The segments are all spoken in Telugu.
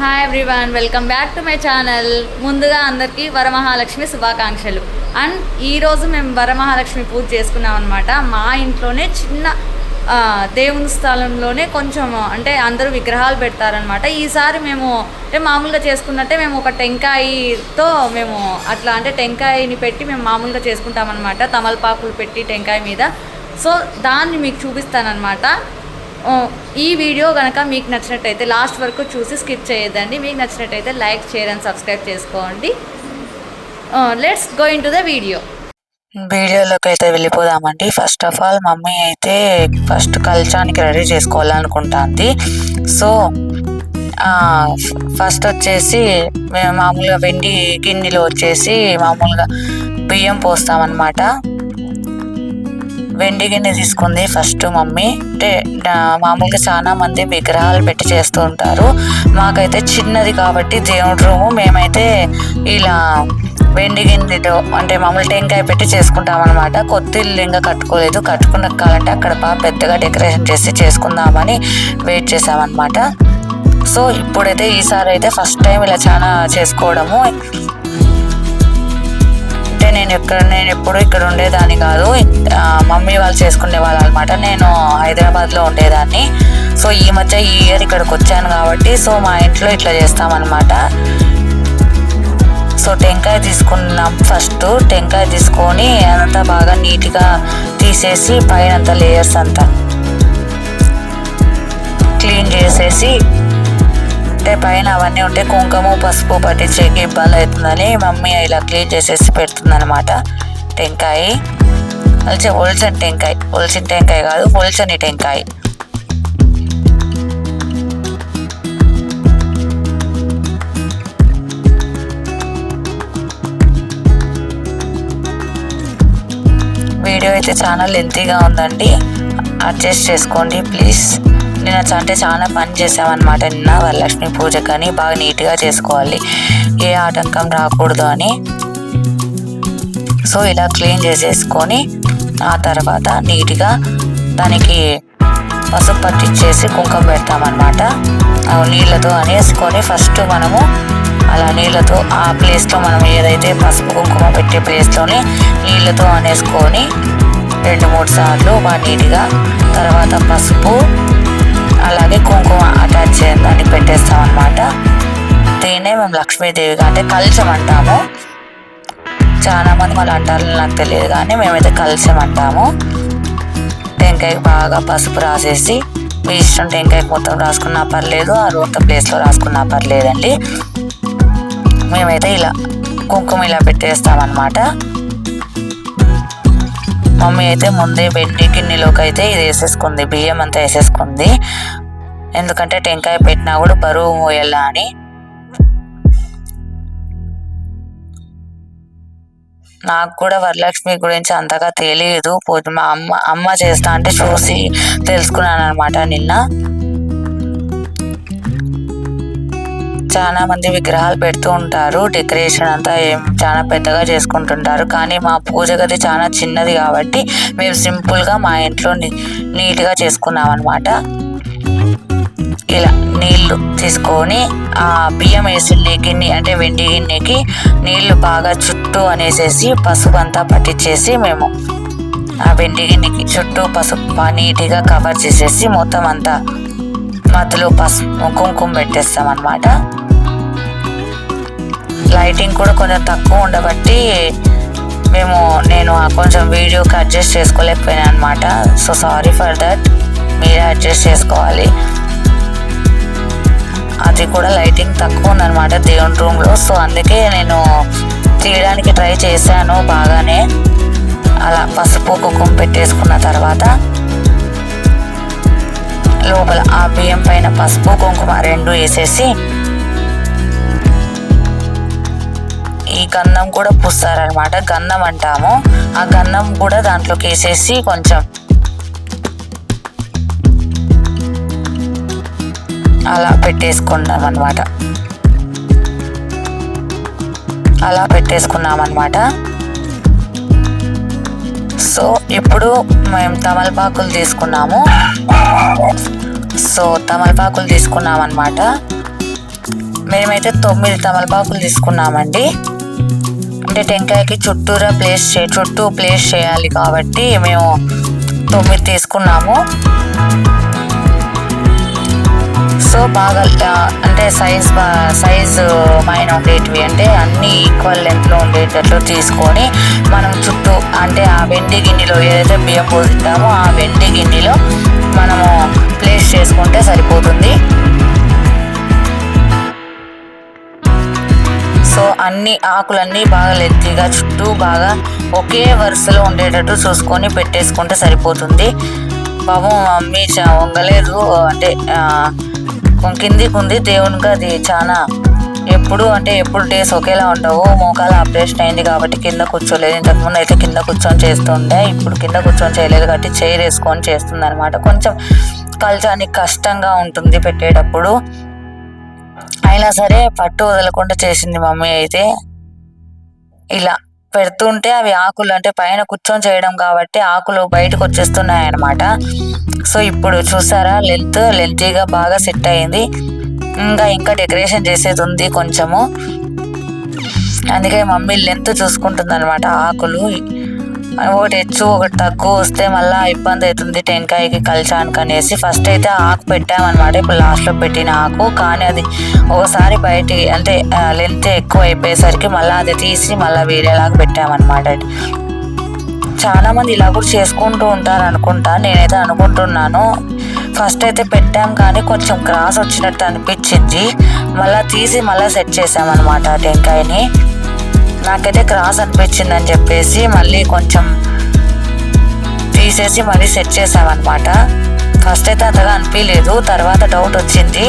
Hi everyone welcome back to my channel ముందుగా అందరికీ వరమహాలక్ష్మి శుభాకాంక్షలు. అండ్ ఈరోజు మేము వరమహాలక్ష్మి పూజ చేసుకున్నాం అనమాట మా ఇంట్లోనే చిన్న దేవుని స్థలంలోనే కొంచెం అంటే అందరూ విగ్రహాలు పెడతారనమాట ఈసారి మేము అంటే మామూలుగా చేసుకున్నట్టే మేము ఒక టెంకాయతో మేము అట్లా అంటే టెంకాయని పెట్టి మేము మామూలుగా చేసుకుంటామన్నమాట. తమలపాకులు పెట్టి టెంకాయ మీద. సో దాన్ని మీకు చూపిస్తానమాట ఈ వీడియో కనుక మీకు నచ్చినట్టయితే లాస్ట్ వరకు చూసి స్కిప్ చేయొద్దండి. మీకు నచ్చినట్టయితే లైక్ షేర్ అండ్ సబ్స్క్రైబ్ చేసుకోండి. Let's go into the video వీడియోలోకి అయితే వెళ్ళిపోదామండి. ఫస్ట్ ఆఫ్ ఆల్ మమ్మీ అయితే ఫస్ట్ కల్చానికి రెడీ చేసుకోవాలనుకుంటుంది. సో ఫస్ట్ వచ్చేసి మేము మామూలుగా వెండి గిన్నెలో వచ్చేసి మామూలుగా బియ్యం పోస్తామన్నమాట. వెండి గిన్నె తీసుకుంది ఫస్ట్ మమ్మీ. అంటే మామూలుగా చాలా మంది విగ్రహాలు పెట్టి చేస్తూ ఉంటారు. మాకైతే చిన్నది కాబట్టి దేవుడి రూము. మేమైతే ఇలా వెండి గిన్నెతో అంటే మామూలు టెంకాయ పెట్టి చేసుకుంటాం అనమాట కొత్త ఇల్లు ఇంకా కట్టుకోలేదు. కట్టుకున్న కాలంటే అక్కడ బాగా పెద్దగా డెకరేషన్ చేసి చేసుకుందామని వెయిట్ చేసామన్నమాట. సో ఇప్పుడైతే ఈసారి అయితే ఫస్ట్ టైం ఇలా చాలా చేసుకోవడము. నేను ఎక్కడ నేను ఎప్పుడు ఇక్కడ ఉండేదాన్ని కాదు. మమ్మీ వాళ్ళు చేసుకునే వాళ్ళు అనమాట నేను హైదరాబాద్లో ఉండేదాన్ని. సో ఈ మధ్య ఈ ఇయర్ ఇక్కడికి వచ్చాను కాబట్టి సో మా ఇంట్లో ఇట్లా చేస్తామన్నమాట సో టెంకాయ తీసుకున్నాం ఫస్ట్ టెంకాయ తీసుకొని అదంతా బాగా నీట్గా తీసేసి పైన అంత లేయర్స్ అంతా క్లీన్ చేసేసి అంటే పైన అవన్నీ ఉంటే కుంకుమ పసుపు పట్టించేకి ఇబ్బంది అవుతుందని మమ్మీ ఇలా క్లీన్ చేసేసి పెడుతుంది అనమాట టెంకాయ. ఒలిచి ఒలిచిన టెంకాయ. ఒలిచిన టెంకాయ కాదు ఒలిచని టెంకాయ. వీడియో అయితే చాలా లెంతీగా ఉందండి. అడ్జస్ట్ చేసుకోండి ప్లీజ్ నిన్న అంటే చాలా పని చేసామన్నమాట నిన్న వరలక్ష్మి పూజ కానీ బాగా నీట్గా చేసుకోవాలి. ఏ ఆటంకం రాకూడదు అని. సో ఇలా క్లీన్ చేసేసుకొని ఆ తర్వాత నీట్గా దానికి పసుపు పట్టించేసి కుంకుమ పెడతామన్నమాట. నీళ్ళతో అనేసుకొని ఫస్ట్ మనము అలా నీళ్ళతో ఆ ప్లేస్లో మనం ఏదైతే పసుపు కుంకుమ పెట్టే ప్లేస్లోనే నీళ్ళతో అనేసుకొని రెండు మూడు సార్లు బాగా నీట్గా తర్వాత పసుపు అలాగే కుంకుమ అటాచ్ చేయడానికి పెట్టేస్తాం అనమాట దీన్నే మేము లక్ష్మీదేవిగా అంటే కలశం అంటాము చాలా మంది మళ్ళీ అంటారు నాకు తెలియదు కానీ మేమైతే కలశం అంటాము టెంకాయకి బాగా పసుపు రాసేసి మీ ఇష్టం టెంకాయకి మొత్తం రాసుకున్నా పర్లేదు ఆ రోత ప్లేస్లో రాసుకున్నా పర్లేదండి. మేమైతే ఇలా కుంకుమ ఇలా పెట్టేస్తామన్నమాట. మమ్మీ అయితే ముందే వెండి గిన్నెలోకి అయితే ఇది వేసేసుకుంది బియ్యం అంతా వేసేసుకుంది. ఎందుకంటే టెంకాయ పెట్టినా కూడా బరువు మోయల్లా అని. నాకు కూడా వరలక్ష్మి గురించి అంతగా తెలియదు పూజ మా అమ్మ అమ్మ చేస్తా అంటే చూసి తెలుసుకున్నాను అనమాట నిన్న. చాలా మంది విగ్రహాలు పెడుతూ ఉంటారు. డెకరేషన్ అంతా ఏం చాలా పెద్దగా చేసుకుంటుంటారు. కానీ మా పూజ గది చాలా చిన్నది కాబట్టి మేము సింపుల్గా మా ఇంట్లో నీట్గా చేసుకున్నాం అనమాట ఇలా నీళ్ళు తీసుకొని ఆ బియ్యం వేసిన గిన్నె అంటే వెండి గిన్నెకి నీళ్ళు బాగా చుట్టూ అనేసేసి పసుపు అంతా పట్టించేసి మేము ఆ వెండి గిన్నెకి చుట్టూ పసుపు నీట్గా కవర్ చేసేసి మొత్తం అంతా మధ్యలో పసుపు కుంకుమ పెట్టేస్తాం అనమాట లైటింగ్ కూడా కొంచెం తక్కువ ఉండబట్టి మేము నేను కొంచెం వీడియోకి అడ్జస్ట్ చేసుకోలేకపోయాను అనమాట సో సారీ ఫర్ దట్ మీరే అడ్జస్ట్ చేసుకోవాలి. అది కూడా లైటింగ్ తక్కువ ఉందన్నమాట దేవుని రూమ్లో సో అందుకే నేను తీయడానికి ట్రై చేశాను బాగానే. అలా పసుపు కుంకుమ పెట్టేసుకున్న తర్వాత. లోపల ఆ బియ్యం పైన పసుపు కుంకుమ రెండు వేసేసి ఈ గంధం కూడా పూస్తారనమాట గంధం అంటాము. ఆ గన్నం కూడా దాంట్లోకి వేసేసి కొంచెం అలా పెట్టేసుకున్నాం అనమాట అలా పెట్టేసుకున్నాం అనమాట సో ఇప్పుడు మేము తమలపాకులు తీసుకున్నాము. సో తమలపాకులు తీసుకున్నాం అనమాట మేమైతే తొమ్మిది తమలపాకులు తీసుకున్నామండి. అంటే టెంకాయకి చుట్టూరా ప్లేస్ చే చుట్టూ ప్లేస్ చేయాలి కాబట్టి మేము తొమ్మిది తీసుకున్నాము. సో బాగా అంటే సైజ్ సైజు మైన ఉండేటివి అంటే అన్ని ఈక్వల్ లెంత్లో ఉండేటట్లు తీసుకొని మనం చుట్టూ అంటే ఆ వెండి గిన్నెలో ఏదైతే బియ్యం పోసిద్దామో ఆ వెండి గిన్నెలో మనము ప్లేస్ చేసుకుంటే సరిపోతుంది. సో అన్ని ఆకులన్నీ బాగా లెత్తిగా చుట్టూ బాగా ఒకే వరుసలో ఉండేటట్టు చూసుకొని పెట్టేసుకుంటే సరిపోతుంది. పాపం మమ్మీ చా- వంగలేదు అంటే కిందికి ఉంది దేవునికి అది చాలా ఎప్పుడు అంటే ఎప్పుడు డేస్ ఒకేలా ఉండవు. మోకాలు ఆపరేషన్ అయింది కాబట్టి కింద కూర్చోలేదు. ఇంతకుముందు అయితే కింద కూర్చొని చేస్తుండే. ఇప్పుడు కింద కూర్చొని చేయలేదు కాబట్టి చైర్ వేసుకొని చేస్తుంది అనమాట కొంచెం కలచానికి కష్టంగా ఉంటుంది పెట్టేటప్పుడు. అయినా సరే పట్టు వదలకుండా చేసింది మమ్మీ అయితే. ఇలా పెడుతుంటే అవి ఆకులు అంటే పైన కూర్చొని చేయడం కాబట్టి ఆకులు బయటకు వచ్చేస్తున్నాయి అనమాట సో ఇప్పుడు చూసారా లెంత్ లెంతీగా బాగా సెట్ అయింది. ఇంకా ఇంకా డెకరేషన్ చేసేది ఉంది కొంచెము. అందుకే మమ్మీ లెంత్ చూసుకుంటుంది అనమాట ఆకులు. ఒకటి హెచ్చు ఒకటి తక్కువ వస్తే మళ్ళీ ఇబ్బంది అవుతుంది టెంకాయకి కల్చానికి అనేసి. ఫస్ట్ అయితే ఆకు పెట్టామన్నమాట ఇప్పుడు లాస్ట్లో పెట్టిన ఆకు. కానీ అది ఒకసారి బయటికి అంటే లెంత్ ఎక్కువ అయిపోయేసరికి మళ్ళీ అది తీసి మళ్ళీ వేరేలాగా పెట్టామన్నమాట. చాలా మంది ఇలా కూడా చేసుకుంటూ ఉంటారు అనుకుంటా నేనైతే అనుకుంటున్నాను. ఫస్ట్ అయితే పెట్టాం కానీ కొంచెం క్రాస్ వచ్చినట్టు అనిపించింది. మళ్ళీ తీసి మళ్ళీ సెట్ చేసామన్నమాట టెంకాయని. నాకైతే క్రాస్ అనిపించింది అని చెప్పేసి మళ్ళీ కొంచెం తీసేసి మళ్ళీ సెట్ చేసామన్నమాట. ఫస్ట్ అయితే అంతగా అనిపించలేదు తర్వాత డౌట్ వచ్చింది.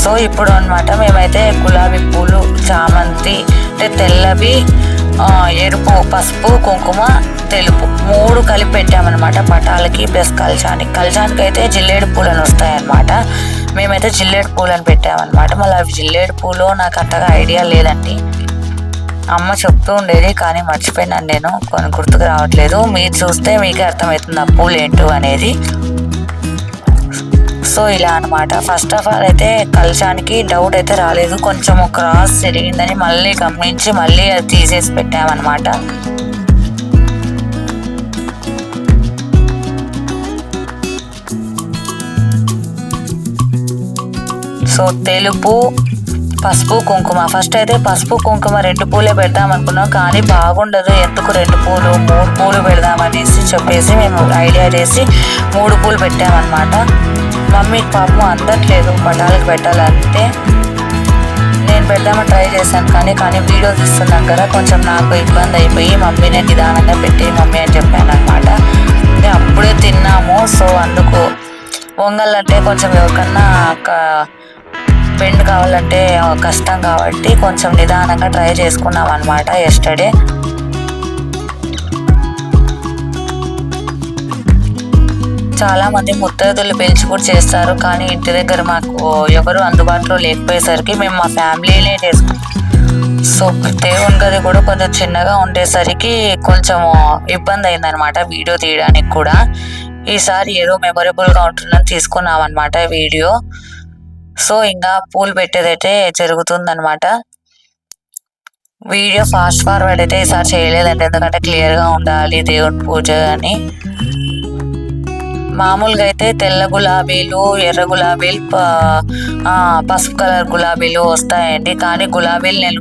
సో ఇప్పుడు అనమాట మేమైతే గులాబీ పూలు చామంతి అంటే తెల్లవి ఎరుపు పసుపు కుంకుమ తెలుపు మూడు కలిపి పెట్టామన్నమాట పటాలకి ప్లస్ కల్చానికి. కల్చానికి అయితే జిల్లేడు పూలను వస్తాయన్నమాట. మేమైతే జిల్లేడు పూలను పెట్టామన్నమాట. మళ్ళీ అవి జిల్లేడు పూలు నాకు అంతగా ఐడియా లేదండి. అమ్మ చెప్తూ ఉండేది కానీ మర్చిపోయినాను నేను. కొన్ని గుర్తుకు రావట్లేదు. మీరు చూస్తే మీకే అర్థమవుతుంది ఆ పూలు ఏంటో అనేది. సో ఇలా అనమాట ఫస్ట్ ఆఫ్ ఆల్ అయితే కలశానికి డౌట్ అయితే రాలేదు. కొంచెం క్రాస్ జరిగిందని మళ్ళీ గమనించి మళ్ళీ అది తీసేసి పెట్టామన్నమాట. సో తెలుపు పసుపు కుంకుమ. ఫస్ట్ అయితే పసుపు కుంకుమ రెండు పూలే పెడదాం అనుకున్నాం కానీ బాగుండదు. ఎందుకు రెండు పూలు మూడు పూలు పెడదామనేసి చెప్పేసి మేము ఐడియా చేసి మూడు పూలు పెట్టామన్నమాట. మమ్మీకి పాపం అందట్లేదు పటాలకు పెట్టాలంటే. నేను పెడదామని ట్రై చేశాను కానీ కానీ వీడియో తీస్తున్నాం కదా కొంచెం నాకు ఇబ్బంది అయిపోయి మమ్మీనే నిదానంగా పెట్టి మమ్మీ అని చెప్పాను అనమాట అప్పుడే తిన్నాము సో అందుకు వంగలంటే అంటే కొంచెం ఎవరికన్నా క- బెండ్ కావాలంటే కష్టం కాబట్టి కొంచెం నిదానంగా ట్రై చేసుకున్నాం అనమాట ఎస్టర్డే చాలా మంది ముత్తైదులు పిలిచి కూడా చేస్తారు కానీ ఇంటి దగ్గర మాకు ఎవరు అందుబాటులో లేకపోయేసరికి మేము మా ఫ్యామిలీనే చేసుకుంటాం. సో దేవుని గది కూడా కొంచెం చిన్నగా ఉండేసరికి కొంచెం ఇబ్బంది అయిందనమాట వీడియో తీయడానికి కూడా. ఈసారి ఏదో మెమొరబుల్గా ఉంటుందని తీసుకున్నాం అనమాట వీడియో. సో ఇంకా పూలు పెట్టేదైతే జరుగుతుందనమాట వీడియో ఫాస్ట్ ఫార్వర్డ్ అయితే ఈసారి చేయలేదండి ఎందుకంటే క్లియర్గా ఉండాలి దేవుడి పూజ అని. మామూలుగా అయితే తెల్ల గులాబీలు ఎర్ర గులాబీలు పసుపు కలర్ గులాబీలు వస్తాయండి. కానీ గులాబీలు నేను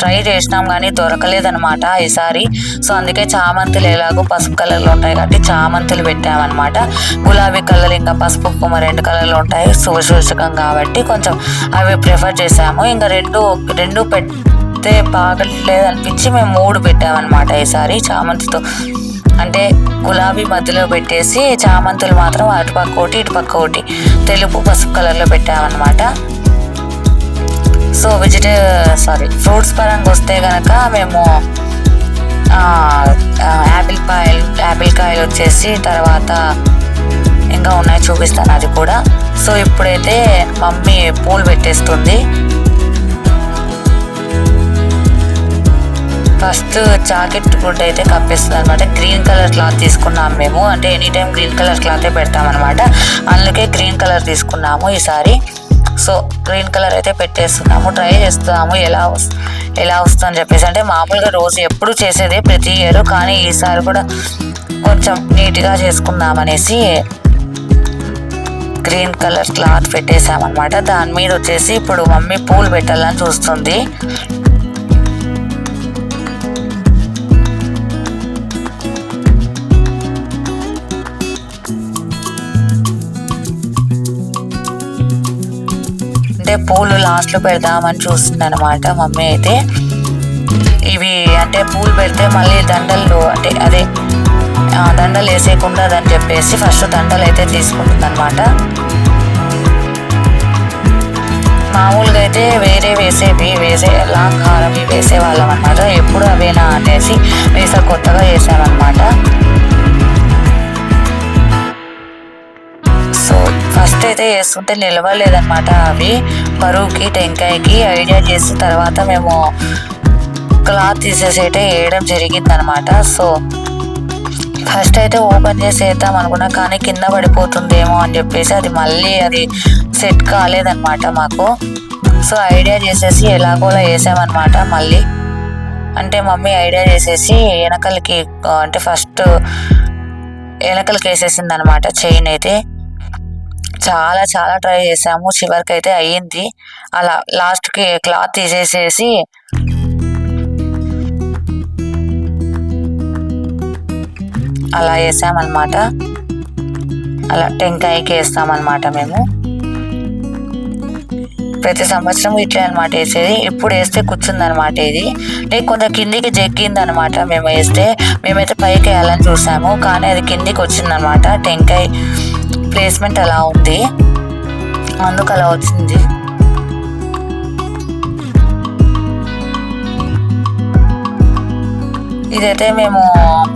ట్రై చేసినాం కానీ దొరకలేదనమాట ఈసారి. సో అందుకే చామంతులు ఎలాగో పసుపు కలర్లో ఉంటాయి కాబట్టి చామంతులు పెట్టామన్నమాట. గులాబీ కలర్ ఇంకా పసుపు కుంకుమ రెండు కలర్లు ఉంటాయి. శుభసూచకం కాబట్టి కొంచెం అవి ప్రిఫర్ చేసాము ఇంకా రెండు రెండు పెడితే బాగలేదు అనిపించి మేము మూడు పెట్టామన్నమాట ఈసారి చామంతితో. అంటే గులాబీ మధ్యలో పెట్టేసి చామంతులు మాత్రం అటుపక్క ఒకటి ఇటుపక్క ఒకటి. తెలుపు పసుపు కలర్లో పెట్టామన్నమాట. సో వెజిటే సారీ ఫ్రూట్స్ పరంగా వస్తే కనుక మేము యాపిల్ కాయలు యాపిల్ కాయలు వచ్చేసి తర్వాత ఇంకా ఉన్నాయి చూపిస్తాను అది కూడా. సో ఇప్పుడైతే మమ్మీ పూలు పెట్టేస్తుంది. ఫస్ట్ జాకెట్ గుడ్డ అయితే కప్పేస్తుంది అనమాట గ్రీన్ కలర్ క్లాత్ తీసుకున్నాం మేము. అంటే ఎనీ టైం గ్రీన్ కలర్ క్లాతే పెడతాం అనమాట అందుకే గ్రీన్ కలర్ తీసుకున్నాము ఈసారి. సో గ్రీన్ కలర్ అయితే పెట్టేస్తున్నాము. ట్రై చేస్తున్నాము. ఎలా ఎలా వస్తుందని చెప్పేసి. అంటే మామూలుగా రోజు ఎప్పుడు చేసేదే ప్రతి ఇయర్. కానీ ఈసారి కూడా కొంచెం నీట్గా చేసుకుందామనేసి గ్రీన్ కలర్ క్లాత్ పెట్టేసామన్నమాట దాని మీద వచ్చేసి ఇప్పుడు మమ్మీ పూలు పెట్టాలని చూస్తుంది. అయితే పూలు లాస్ట్లో పెడదామని చూస్తుంది అనమాట మమ్మీ అయితే ఇవి అంటే పూలు పెడితే మళ్ళీ దండలు అంటే అదే దండలు వేసేయకుండా అని చెప్పేసి ఫస్ట్ దండలు అయితే తీసుకుంటుంది అనమాట మామూలుగా అయితే వేరే వేసేవి వేసే లాంగ్ హారం వేసేవాళ్ళం అనమాట ఎప్పుడు అవేనా అనేసి వేసా కొత్తగా వేసామన్నమాట. ఫస్ట్ అయితే వేసుకుంటే నిలవలేదన్నమాట అవి. బరువుకి టెంకాయకి ఐడియా చేసిన తర్వాత మేము క్లాత్ తీసేసి అయితే వేయడం జరిగింది అనమాట సో ఫస్ట్ అయితే ఓపెన్ చేసి వేద్దాం అనుకున్నా కానీ కింద పడిపోతుందేమో అని చెప్పేసి అది మళ్ళీ అది సెట్ కాలేదన్నమాట మాకు. సో ఐడియా చేసేసి ఎలాగోలా వేసామన్నమాట మళ్ళీ. అంటే మమ్మీ ఐడియా చేసేసి వెనకలకి అంటే ఫస్ట్ వెనకలకి వేసేసింది అనమాట చైన్ అయితే. చాలా చాలా ట్రై చేసాము. చివరికి అయితే అయ్యింది. అలా లాస్ట్కి క్లాత్ తీసేసేసి అలా వేసామన్నమాట అలా టెంకాయకి వేస్తామన్నమాట మేము. ప్రతి సంవత్సరం ఇట్లే అనమాట వేసేది. ఇప్పుడు వేస్తే కూర్చుందనమాట ఇది. లేక కొంచెం కిందికి జగ్గింది అనమాట మేము వేస్తే. మేమైతే పైకి వేయాలని చూసాము. కానీ అది కిందికి వచ్చిందనమాట టెంకాయ ప్లేస్మెంట్ అలా ఉంది? అందుకు అలా వచ్చింది? ఇదైతే మేము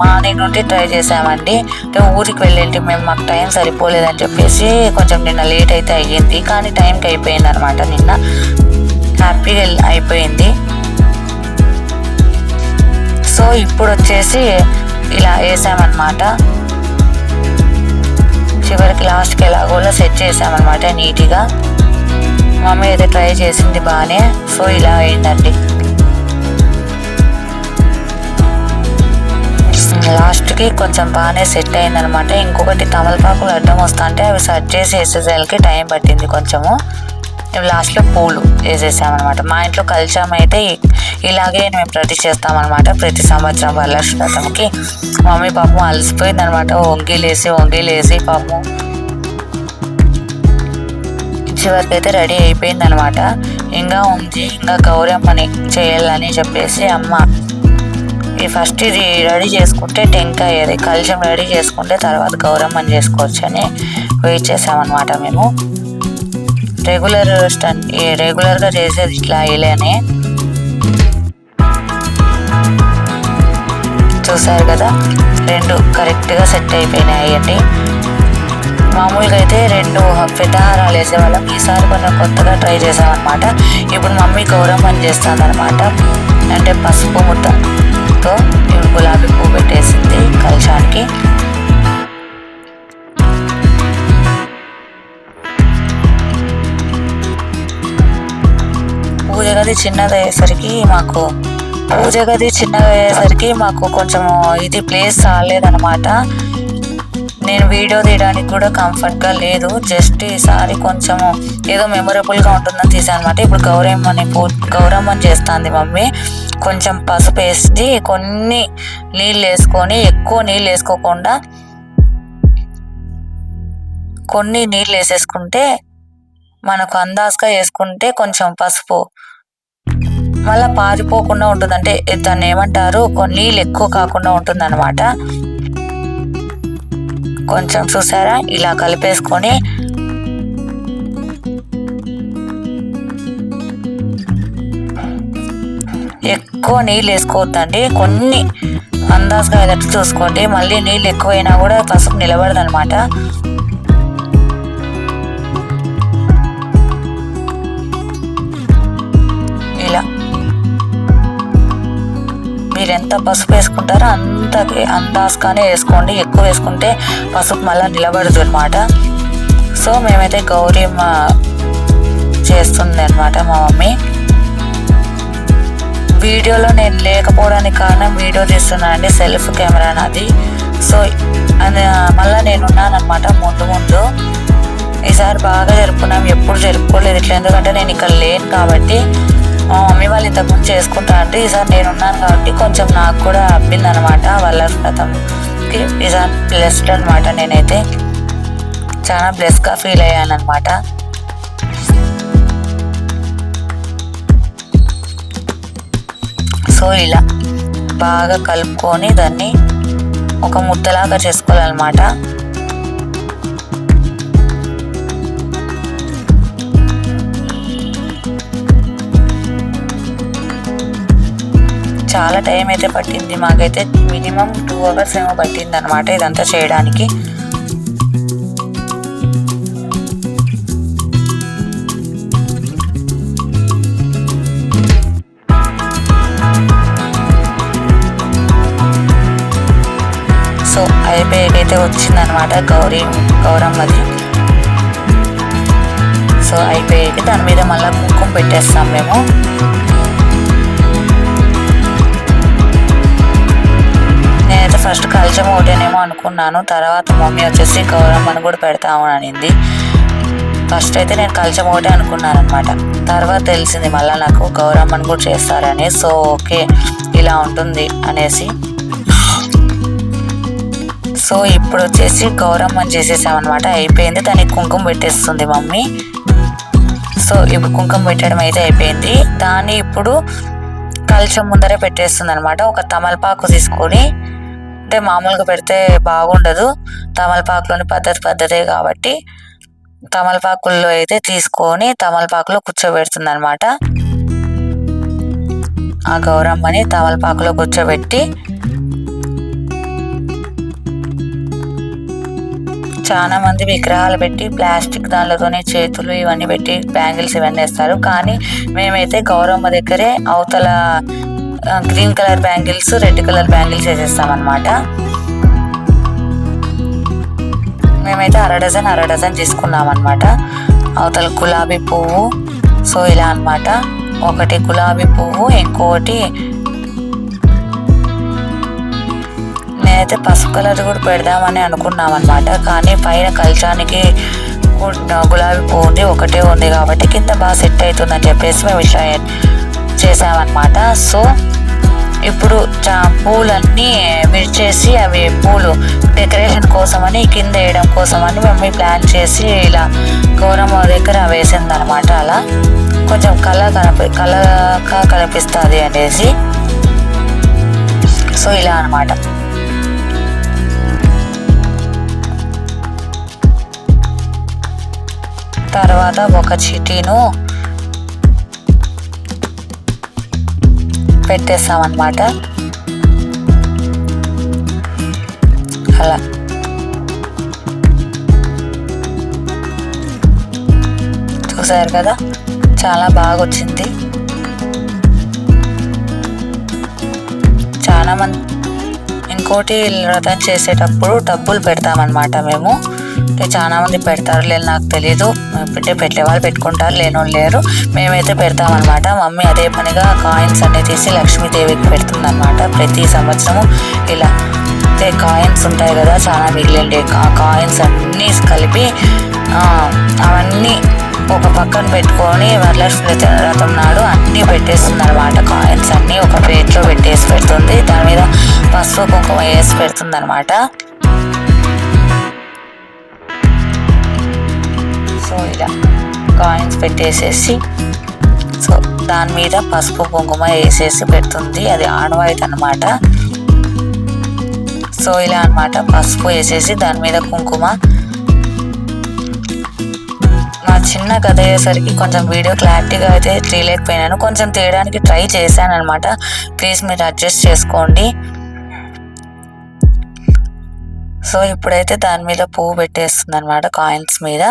మార్నింగ్ నుండి ట్రై చేసామండి. ఊరికి వెళ్ళేంటి మేము మాకు టైం సరిపోలేదని చెప్పేసి కొంచెం నిన్న లేట్ అయితే అయ్యింది. కానీ టైంకి అయిపోయింది అనమాట నిన్న. హ్యాపీగా అయిపోయింది. సో ఇప్పుడు వచ్చేసి ఇలా వేసామన్నమాట. చివరికి లాస్ట్కి ఎలాగోలా సెట్ చేసామన్నమాట నీట్గా. మమ్మీ అయితే ట్రై చేసింది బాగానే సో ఇలా అయిందండి. లాస్ట్కి కొంచెం బాగానే సెట్ అయిందనమాట ఇంకొకటి తమలపాకులు అడ్డం వస్తా అంటే అవి సెట్ చేసి వేసేసరికి టైం పట్టింది కొంచెము. లాస్ట్లో పూలు వేసేసామన్నమాట. మా ఇంట్లో కలిసామైతే అయితే ఇలాగే మేము ప్రతి చేస్తామన్నమాట. ప్రతి సంవత్సరం వరలక్ష్మీవ్రతంకి మమ్మీ పాపం అలసిపోయింది అనమాట వంగిలేసి వంగిలేసి పాపం చివరికి అయితే రెడీ అయిపోయింది అనమాట ఇంకా ఉంది. ఇంకా గౌరమ్మని చేయాలని చెప్పేసి అమ్మ ఈ ఫస్ట్ ఇది రెడీ చేసుకుంటే టెంకాయ అది కలుషం రెడీ చేసుకుంటే తర్వాత గౌరమ్మని చేసుకోవచ్చు అని వెయిట్ చేసామన్నమాట మేము. రెగ్యులర్ స్టన్ రెగ్యులర్గా చేసేది ఇట్లా ఇలానే చూసారు కదా? రెండు కరెక్ట్గా సెట్ అయిపోయినాయి అండి. మామూలుగా అయితే రెండు పెద్దహారాలు వేసేవాళ్ళం. ఈసారి కొంచెం కొత్తగా ట్రై చేసామన్నమాట. ఇప్పుడు మమ్మీ గౌరమ్మని చేస్తుందన్నమాట అంటే పసుపు ముద్దతో గులాబీ పువ్వు పెట్టేసింది కలశానికి పూజ గది చిన్నది అయ్యేసరికి మాకు పూజ గది చిన్నగా అయ్యేసరికి మాకు కొంచెం ఇది ప్లేస్ రాలేదనమాట నేను వీడియో తీయడానికి కూడా కంఫర్ట్గా లేదు. జస్ట్ ఈసారి కొంచెం ఏదో మెమొరబుల్గా ఉంటుందని తీసాను అనమాట ఇప్పుడు గౌరమ్మని పూ గౌరమ్మని చేస్తుంది మమ్మీ. కొంచెం పసుపు వేసి కొన్ని నీళ్ళు వేసుకొని ఎక్కువ నీళ్ళు వేసుకోకుండా కొన్ని నీళ్ళు వేసేసుకుంటే మనకు అందాజుగా వేసుకుంటే కొంచెం పసుపు మళ్ళీ పారిపోకుండా ఉంటుంది అంటే దాన్ని ఏమంటారు? నీళ్ళు ఎక్కువ కాకుండా ఉంటుంది అనమాట కొంచెం చూసారా? ఇలా కలిపేసుకొని ఎక్కువ నీళ్ళు వేసుకోవద్దండి. కొన్ని అందాజుగా అయ్యేటట్టు చూసుకోండి. మళ్ళీ నీళ్ళు ఎక్కువైనా కూడా పసుపు నిలబడదు అనమాట ఇలా పసుపు వేసుకుంటారో. అంత అందాస్గానే వేసుకోండి. ఎక్కువ వేసుకుంటే పసుపు మళ్ళీ నిలబడదు అనమాట సో మేమైతే గౌరీమ్మ చేస్తుంది అనమాట మా మమ్మీ. వీడియోలో నేను లేకపోవడానికి కారణం వీడియో తీస్తున్నానండి సెల్ఫ్ కెమెరా నాది. సో అది మళ్ళీ నేను ఉన్నానమాట ముందు ముందు. ఈసారి బాగా జరుపుకున్నాం. ఎప్పుడు జరుపుకోలేదు ఇట్లా. ఎందుకంటే నేను ఇక్కడ లేను కాబట్టి మా మమ్మీ వాళ్ళు ఇంతకుముందు చేసుకుంటా అంటే ఈసారి నేను ఉన్నాను కాబట్టి కొంచెం నాకు కూడా అబ్బింది అనమాట వాళ్ళ వ్రతంకి ఈసారి బ్లెస్డ్ అనమాట నేనైతే. చాలా బ్లెస్గా ఫీల్ అయ్యాను అనమాట సో ఇలా బాగా కలుపుకొని దాన్ని ఒక ముద్దలాగా చేసుకోవాలన్నమాట. చాలా టైం అయితే పట్టింది. మాకైతే మినిమం టూ అవర్స్ ఏమో పట్టింది అనమాట ఇదంతా చేయడానికి. సో అయిపోయాకైతే వచ్చిందనమాట గౌరీ గౌరమ్మది. సో అయిపోయాక దాని మీద మళ్ళీ కుంకుమ పెట్టేస్తాం మేము. నేనైతే ఫస్ట్ కలిజం ఒకటేనేమో అనుకున్నాను. తర్వాత మమ్మీ వచ్చేసి గౌరమ్మని కూడా పెడతాము అనింది. ఫస్ట్ అయితే నేను కలిజం ఒకటే అనుకున్నాను అనమాట తర్వాత తెలిసింది మళ్ళీ నాకు గౌరమ్మని కూడా చేస్తారని. సో ఓకే ఇలా ఉంటుంది అనేసి. సో ఇప్పుడు వచ్చేసి గౌరమ్మని చేసేసామన్నమాట. అయిపోయింది. దానికి కుంకుమ పెట్టేస్తుంది మమ్మీ. సో ఇప్పుడు కుంకుమ పెట్టడం అయితే అయిపోయింది. దాన్ని ఇప్పుడు కలశం ముందరే పెట్టేస్తుంది అనమాట ఒక తమలపాకు తీసుకొని అంటే మామూలుగా పెడితే బాగుండదు. తమలపాకులోని పద్ధతి పద్ధతే కాబట్టి తమలపాకుల్లో అయితే తీసుకొని తమలపాకులో కూర్చోబెడుతుంది అనమాట ఆ గౌరమ్మని తమలపాకులో కూర్చోబెట్టి చాలా మంది విగ్రహాలు పెట్టి ప్లాస్టిక్ దానిలోనే చేతులు ఇవన్నీ పెట్టి బ్యాంగిల్స్ ఇవన్నీ వేస్తారు. కానీ మేమైతే గౌరమ్మ దగ్గరే అవతల green colour bangles red colour bangles వేసేస్తామన్నమాట. అనమాట మేమైతే అర డజన్ అర డజన్ తీసుకున్నాం అనమాట అవతల గులాబీ పువ్వు సో ఇలా అన్నమాట. ఒకటి గులాబీ పువ్వు ఇంకోటి నేనైతే పసుపు కలర్ కూడా పెడదామని అనుకున్నాం అనమాట కానీ పైన కలశానికి గులాబీ పువ్వు ఉంది ఒకటే ఉంది కాబట్టి కింద బాగా సెట్ అవుతుందని చెప్పేసి మేము ఇట్లా చేసామన్నమాట సో ఇప్పుడు పూలన్నీ విడిచేసి అవి పూలు డెకరేషన్ కోసమని కింద వేయడం కోసమని మేము ప్లాన్ చేసి ఇలా గౌరమ్మ దగ్గర వేసింది అనమాట అలా. కొంచెం కళ కనిపి కళగా కనిపిస్తుంది అనేసి. సో ఇలా అనమాట తర్వాత ఒక చిటీను పెట్టేస్తామన్నమాట. అలా. చూసారు కదా? చాలా బాగా వచ్చింది చాలా మంది ఇంకోటి వ్రతం చేసేటప్పుడు డబ్బులు పెడతామన్నమాట మేము. అంటే పెడతారు లేదు నాకు తెలియదు పెట్టే పెట్టేవాళ్ళు పెట్టుకుంటారు లేనోళ్ళు లేరు. మేమైతే పెడతామన్నమాట. మమ్మీ అదే పనిగా కాయిన్స్ అన్నీ తీసి లక్ష్మీదేవికి పెడుతుందన్నమాట. ప్రతి సంవత్సరము ఇలా అయితే కాయిన్స్ ఉంటాయి కదా చాలా మిగిలిండే ఆ కాయిన్స్ అన్నీ కలిపి అవన్నీ ఒక పక్కన పెట్టుకొని వరలక్ష్మి రథం నాడు అన్నీ పెట్టేస్తుంది అనమాట కాయిన్స్ అన్నీ ఒక ప్లేట్లో పెట్టేసి పెడుతుంది. దాని మీద పసుపు కుంకుమ వేసి పెడుతుంది అనమాట ఇలా కాయిన్స్ పెట్టేసేసి సో దాని మీద పసుపు కుంకుమ వేసేసి పెడుతుంది. అది ఆనవాయితీ అనమాట సో ఇలా అనమాట పసుపు వేసేసి దాని మీద కుంకుమ. నా చిన్న కథ అయ్యేసరికి కొంచెం వీడియో క్లారిటీగా అయితే తీయలేకపోయినాను. కొంచెం తీయడానికి ట్రై చేశాను అనమాట ప్లీజ్ మీరు అడ్జస్ట్ చేసుకోండి. సో ఇప్పుడైతే దాని మీద పువ్వు పెట్టేస్తుంది అనమాట కాయిన్స్ మీద.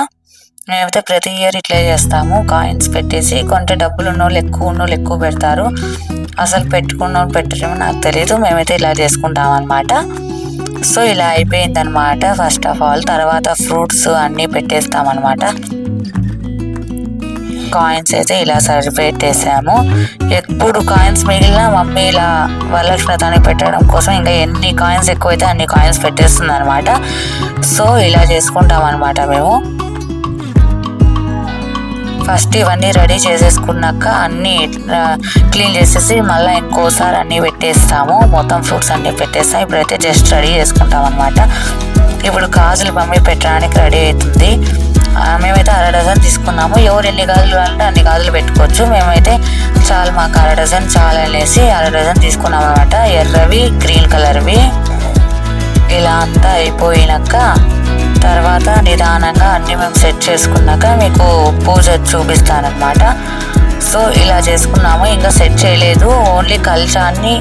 మేమైతే ప్రతి ఇయర్ ఇట్లే చేస్తాము. కాయిన్స్ పెట్టేసి కొంటే డబ్బులు ఉన్నోళ్ళు ఎక్కువ ఉన్నోళ్ళు ఎక్కువ పెడతారు. అసలు పెట్టుకున్న పెట్టడమో నాకు తెలియదు మేమైతే ఇలా చేసుకుంటాం అనమాట సో ఇలా అయిపోయిందనమాట ఫస్ట్ ఆఫ్ ఆల్. తర్వాత ఫ్రూట్స్ అన్నీ పెట్టేస్తామన్నమాట. కాయిన్స్ అయితే ఇలా సరిపెట్టేసాము ఎప్పుడు కాయిన్స్ మిగిలిన మమ్మీ ఇలా వరలక్ష్మి వ్రతానికి పెట్టడం కోసం ఇంకా ఎన్ని కాయిన్స్ ఎక్కువైతే అన్ని కాయిన్స్ పెట్టేస్తుంది అనమాట సో ఇలా చేసుకుంటాం అనమాట మేము. ఫస్ట్ ఇవన్నీ రెడీ చేసేసుకున్నాక అన్నీ క్లీన్ చేసేసి మళ్ళీ ఇంకోసారి అన్నీ పెట్టేస్తాము. మొత్తం ఫ్రూట్స్ అన్నీ పెట్టేస్తాం. ఇప్పుడైతే జస్ట్ రెడీ చేసుకుంటాం అనమాట ఇప్పుడు గాజులు మమ్మీ పెట్టడానికి రెడీ అవుతుంది. మేమైతే అర డజన్ తీసుకున్నాము. ఎవరు ఎన్ని గాజులు అంటే అన్ని గాజులు పెట్టుకోవచ్చు. మేమైతే చాలు మాకు అర డజన్ చాలు అనేసి అర డజన్ తీసుకున్నాం అనమాట ఎర్రవి గ్రీన్ కలర్వి. ఇలా అంతా అయిపోయినాక తర్వాత నిదానంగా అన్నీ మేము సెట్ చేసుకున్నాక మీకు పూజ చూపిస్తానమాట సో ఇలా చేసుకున్నాము. ఇంకా సెట్ చేయలేదు. ఓన్లీ కల్చాన్ని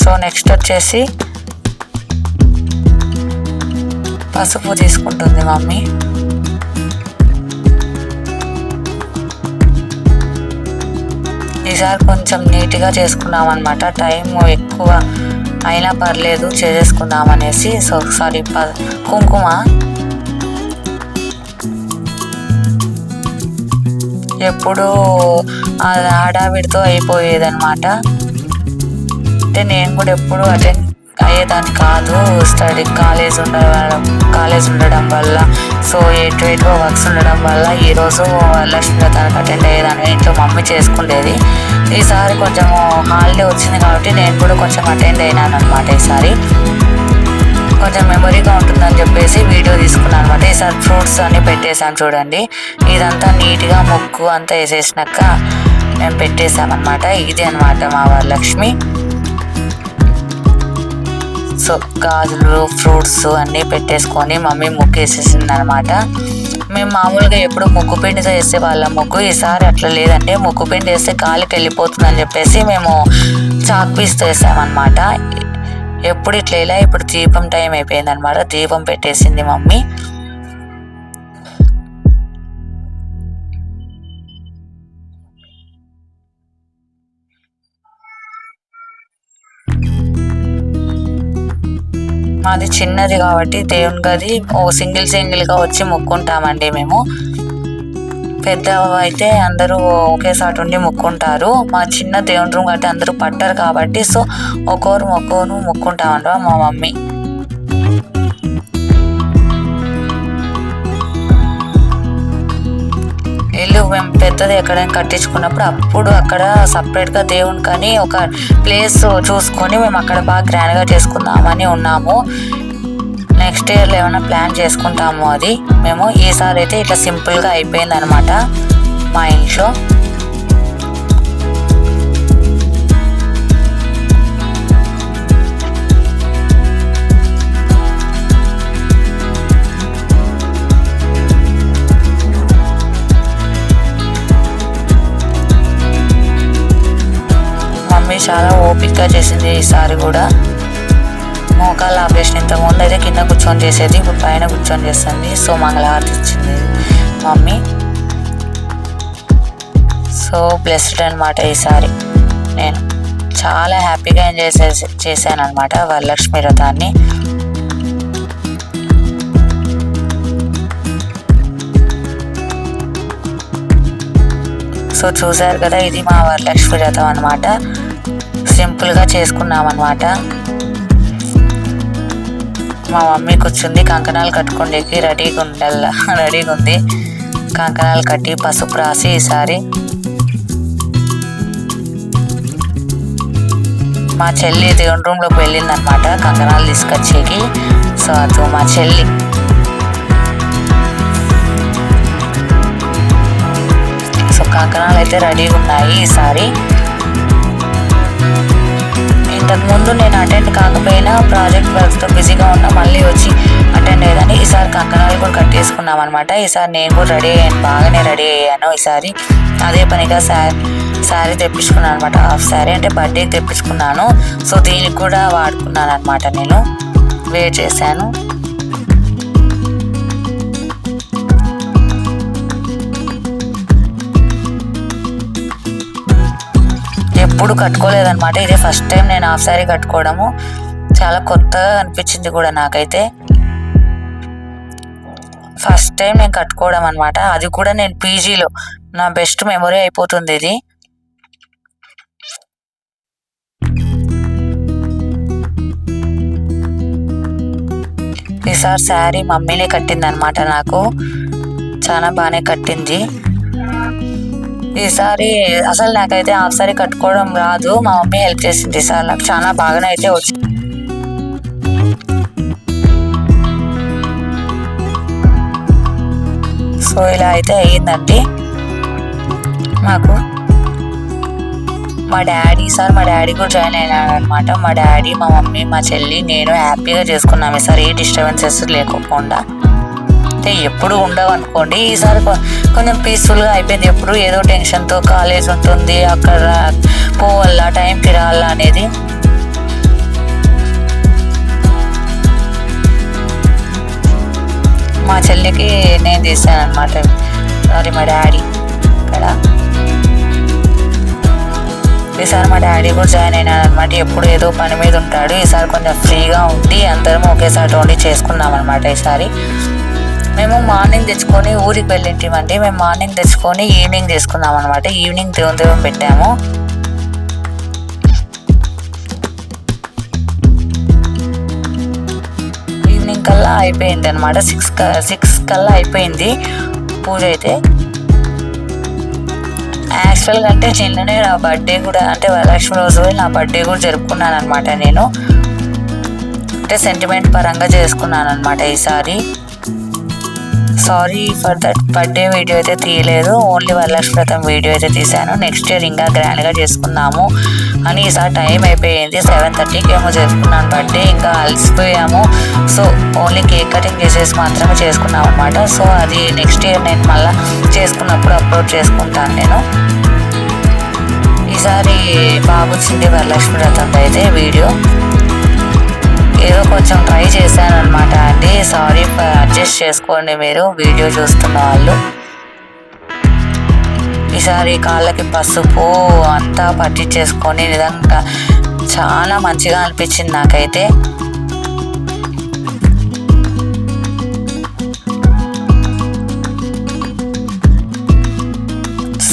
సో నెక్స్ట్ వచ్చేసి పసుపు తీసుకుంటుంది మమ్మీ. ఈసారి కొంచెం నీట్గా చేసుకున్నాం అనమాట టైం ఎక్కువ అయినా పర్లేదు చేసేసుకుందాం అనేసి సో సారీ కుంకుమ. ఎప్పుడు అది హడావిడితో అయిపోయేదన్నమాట. అంటే నేను కూడా ఎప్పుడు అటెండ్ అయ్యేదాన్ని కాదు. స్టడీ కాలేజ్ ఉండడం కాలేజ్ ఉండడం వల్ల సో ఎటు ఎటువో వర్క్స్ ఉండడం వల్ల ఈరోజు లక్ష్మీ వ్రతానికి అటెండ్ అయ్యేదాన్ని. ఇంట్లో మమ్మీ చేసుకుండేది. ఈసారి కొంచెం హాలిడే వచ్చింది కాబట్టి నేను కూడా కొంచెం అటెండ్ అయినాను అనమాట ఈసారి. కొంచెం మెమరీగా ఉంటుందని చెప్పేసి వీడియో తీసుకున్నాను అనమాట ఈసారి ఫ్రూట్స్ అన్ని పెట్టేశాను చూడండి. ఇదంతా నీట్గా ముక్కు అంతా వేసేసినాక మేము పెట్టేశామన్నమాట. ఇది అనమాట మా వరలక్ష్మి. సో గాజులు ఫ్రూట్స్ అన్నీ పెట్టేసుకొని మమ్మీ ముగ్గు వేసేసింది అనమాట మేము మామూలుగా ఎప్పుడు ముగ్గు పిండితో వేసే వాళ్ళం. ముగ్గు ఈసారి అట్లా లేదంటే ముగ్గు పిండి వేస్తే గాలికి వెళ్ళిపోతుందని చెప్పేసి మేము చాక్ పీస్తో వేసామన్నమాట ఎప్పుడు ఇట్లా ఇలా ఇప్పుడు దీపం టైం అయిపోయింది అనమాట దీపం పెట్టేసింది మమ్మీ. మాది చిన్నది కాబట్టి దేవుని గది ఓ సింగిల్ సింగిల్గా వచ్చి మొక్కుంటామండి మేము. పెద్ద అయితే అందరూ ఒకేసారి ఉండి మొక్కుంటారు. మా చిన్న దేవుని రూమ్ కాబట్టి అందరూ పట్టారు కాబట్టి సో ఒక్కోరు ఒక్కోరు మొక్కుంటామంట మా మమ్మీ. మేము పెద్దది ఎక్కడైనా కట్టించుకున్నప్పుడు అప్పుడు అక్కడ సపరేట్గా దేవుని కానీ ఒక ప్లేస్ చూసుకొని మేము అక్కడ బాగా గ్రాండ్గా చేసుకుందామని ఉన్నాము. నెక్స్ట్ ఇయర్లో ఏమైనా ప్లాన్ చేసుకుంటాము అది మేము ఈసారి అయితే ఇట్లా సింపుల్గా అయిపోయింది అనమాట మా ఇంట్లో. చాలా ఓపిక్గా చేసింది ఈసారి కూడా. మోకాళ్ళ ఆపరేషన్ ఇంత ముందు అయితే కింద కూర్చొని చేసేది ఇప్పుడు పైన కూర్చొని చేస్తుంది. సో మంగళహారతి ఇచ్చింది మమ్మీ. సో బ్లెస్డ్ అనమాట ఈసారి నేను చాలా హ్యాపీగా ఎంజాయ్ చేసే చేశాను అనమాట వరలక్ష్మి వ్రతాన్ని. సో చూసారు కదా ఇది మా వరలక్ష్మి వ్రతం అనమాట సింపుల్గా చేసుకున్నాం అనమాట మా మమ్మీ కూర్చుంది కంకణాలు కట్టుకుండేకి రెడీగా ఉండల్లా రెడీగా ఉంది కంకణాలు కట్టి పసుపు రాసి ఈసారి మా చెల్లి దేవుని రూమ్లోకి వెళ్ళిందనమాట కంకణాలు తీసుకొచ్చేకి. సో అది మా చెల్లి. సో కంకణాలు అయితే రెడీగా ఉన్నాయి ఈసారి. ఇంతకుముందు నేను అటెండ్ కాకపోయినా ప్రాజెక్ట్ వర్క్స్తో బిజీగా ఉన్నా మళ్ళీ వచ్చి అటెండ్ అయ్యేదాన్ని. ఈసారి కంకణాలు కూడా కట్టేసుకున్నాం అనమాట ఈసారి నేను కూడా రెడీ అయ్యాను బాగానే రెడీ అయ్యాను ఈసారి. అదే పనిగా శారీ శారీ తెప్పించుకున్నాను అనమాట హాఫ్ శారీ అంటే బర్త్డే తెప్పించుకున్నాను. సో దీనికి కూడా వాడుకున్నాను అనమాట నేను. వేర్ చేశాను. ఎప్పుడు కట్టుకోలేదనమాట ఇదే ఫస్ట్ టైం నేను హాఫ్ శారీ కట్టుకోవడము. చాలా కొత్తగా అనిపించింది కూడా నాకైతే. ఫస్ట్ టైం నేను కట్టుకోవడం అనమాట అది కూడా నేను పీజీలో. నా బెస్ట్ మెమొరీ అయిపోతుంది ఇది. ఈసారి శారీ మమ్మీనే కట్టింది అనమాట నాకు. చాలా బాగానే కట్టింది. ఈసారి అసలు నాకైతే హాఫ్ సారీ కట్టుకోవడం రాదు. మా మమ్మీ హెల్ప్ చేసింది ఈసారి. నాకు చాలా బాగానే అయితే వచ్చింది సో ఇలా అయితే అయ్యిందండి. మాకు మా డాడీ సార్ మా డాడీ కూడా జాయిన్ అయినాడు అనమాట మా డాడీ మా మమ్మీ మా చెల్లి నేను హ్యాపీగా చేసుకున్నాం. సార్ ఏ డిస్టర్బెన్సెస్ లేకోకుండా. అంటే ఎప్పుడు ఉండవు అనుకోండి. ఈసారి కొ- కొంచెం పీస్ఫుల్గా అయిపోయింది. ఎప్పుడు ఏదో టెన్షన్తో కాలేజ్ ఉంటుంది అక్కడ పోవాలా టైంకి రావాలా అనేది. మా చెల్లికి నేను తీసాను అనమాట సారీ మా డాడీ ఇక్కడ. ఈసారి మా డాడీ కూడా జాయిన్ అయినాడు అనమాట ఎప్పుడు ఏదో పని మీద ఉంటాడు. ఈసారి కొంచెం ఫ్రీగా ఉండి అందరం ఒకేసారి వండి చేసుకున్నాం అనమాట ఈసారి. మేము మార్నింగ్ తెచ్చుకొని ఊరికి వెళ్ళింటామండి మేము మార్నింగ్ తెచ్చుకొని ఈవినింగ్ చేసుకున్నాం అనమాట ఈవినింగ్ దేవుని దేవుని పెట్టాము. ఈవినింగ్ కల్లా అయిపోయింది అనమాట సిక్స్ సిక్స్ కల్లా అయిపోయింది పూజ అయితే. యాక్చువల్గా అంటే నిన్ననే నా బర్త్డే కూడా అంటే వరలక్ష్మి రోజు నా బర్త్డే కూడా జరుపుకున్నాను అనమాట నేను. అంటే సెంటిమెంట్ పరంగా చేసుకున్నాను అనమాట ఈసారి. Sorry for that birthday video అయితే తీయలేదు. ఓన్లీ వరలక్ష్మి వ్రతం వీడియో అయితే తీశాను. నెక్స్ట్ ఇయర్ ఇంకా గ్రాండ్గా చేసుకున్నాము. అని ఈసారి టైం అయిపోయింది. సెవెన్ థర్టీకి ఏమో చేసుకున్నాను బర్త్డే ఇంకా అలసిపోయాము. సో ఓన్లీ కేక్ కటింగ్ చేసేసి మాత్రమే చేసుకున్నాం అనమాట సో అది నెక్స్ట్ ఇయర్ నేను మళ్ళీ చేసుకున్నప్పుడు అప్లోడ్ చేసుకుంటాను నేను. ఈసారి బాబు వచ్చింది వరలక్ష్మి వ్రతం అయితే వీడియో ఏదో కొంచెం ట్రై చేశాను అనమాట అండి సారీ అడ్జస్ట్ చేసుకోండి మీరు. వీడియో చూస్తున్న వాళ్ళు. ఈసారి కాళ్ళకి పసుపు అంతా పట్టించేసుకొని నిజంగా చాలా మంచిగా అనిపించింది నాకైతే.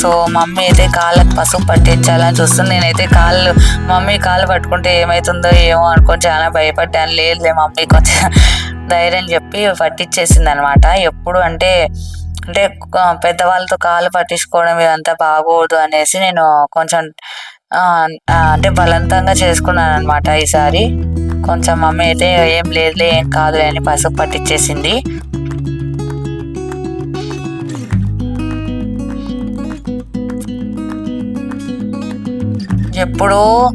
సో మమ్మీ అయితే కాళ్ళకి పసుపు పట్టించాలని చూస్తుంది. నేనైతే కాళ్ళు మమ్మీ కాళ్ళు పట్టుకుంటే ఏమవుతుందో ఏమో అనుకొని చాలా భయపడ్డాను. లేదులే మమ్మీ కొంచెం ధైర్యం చెప్పి పట్టించేసింది అనమాట ఎప్పుడు అంటే అంటే పెద్దవాళ్ళతో కాళ్ళు పట్టించుకోవడం ఇదంతా బాగోదు అనేసి నేను కొంచెం అంటే బలవంతంగా చేసుకున్నాను అనమాట ఈసారి. కొంచెం మమ్మీ అయితే ఏం లేదులే ఏం కాదులే అని పసుపు పట్టించేసింది. ఎప్పుడో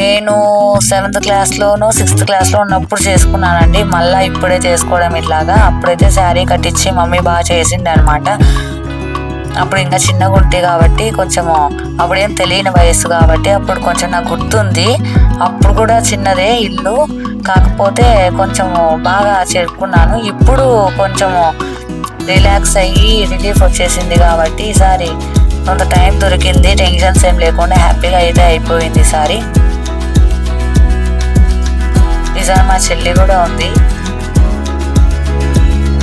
నేను సెవెంత్ క్లాస్లోనో సిక్స్త్ క్లాస్లో ఉన్నప్పుడు చేసుకున్నానండి. మళ్ళీ ఇప్పుడే చేసుకోవడం ఇట్లాగా. అప్పుడైతే శారీ కట్టించి మమ్మీ బాగా చేసింది అనమాట అప్పుడు ఇంకా చిన్నగా ఉంటే కాబట్టి కొంచెము అప్పుడేం తెలియని వయసు కాబట్టి అప్పుడు కొంచెం నాకు గుర్తుంది. అప్పుడు కూడా చిన్నదే ఇల్లు. కాకపోతే కొంచెము బాగా చేరుకున్నాను ఇప్పుడు కొంచెము రిలాక్స్ అయ్యి రిలీఫ్ వచ్చేసింది కాబట్టి ఈసారి కొంత టైం దొరికింది. టెన్షన్స్ ఏం లేకుండా హ్యాపీగా అయితే అయిపోయింది ఈసారి ఈసారి మా చెల్లి కూడా ఉంది.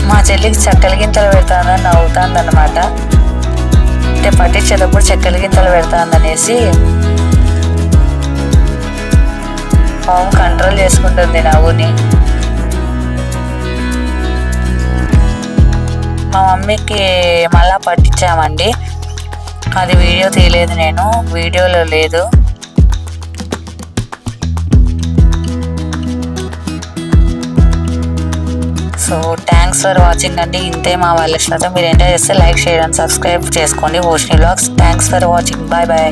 మా చెల్లికి చెక్కల గింతలు పెడతానని నవ్వుతాందనమాట అంటే పట్టించేటప్పుడు చెక్కల గింతలు పెడతాందనేసి పాము కంట్రోల్ చేసుకుంటుంది నవ్వుని. మా మమ్మీకి మళ్ళా పట్టించామండి. అది వీడియో తీయలేదు నేను వీడియోలో లేదు. సో థ్యాంక్స్ ఫర్ వాచింగ్ అండి. ఇంతే మా వాళ్ళ మీరు ఎంజాయ్ చేస్తే లైక్ షేర్ అండ్ సబ్స్క్రైబ్ చేసుకోండి. Ocean blogs thanks for watching bye bye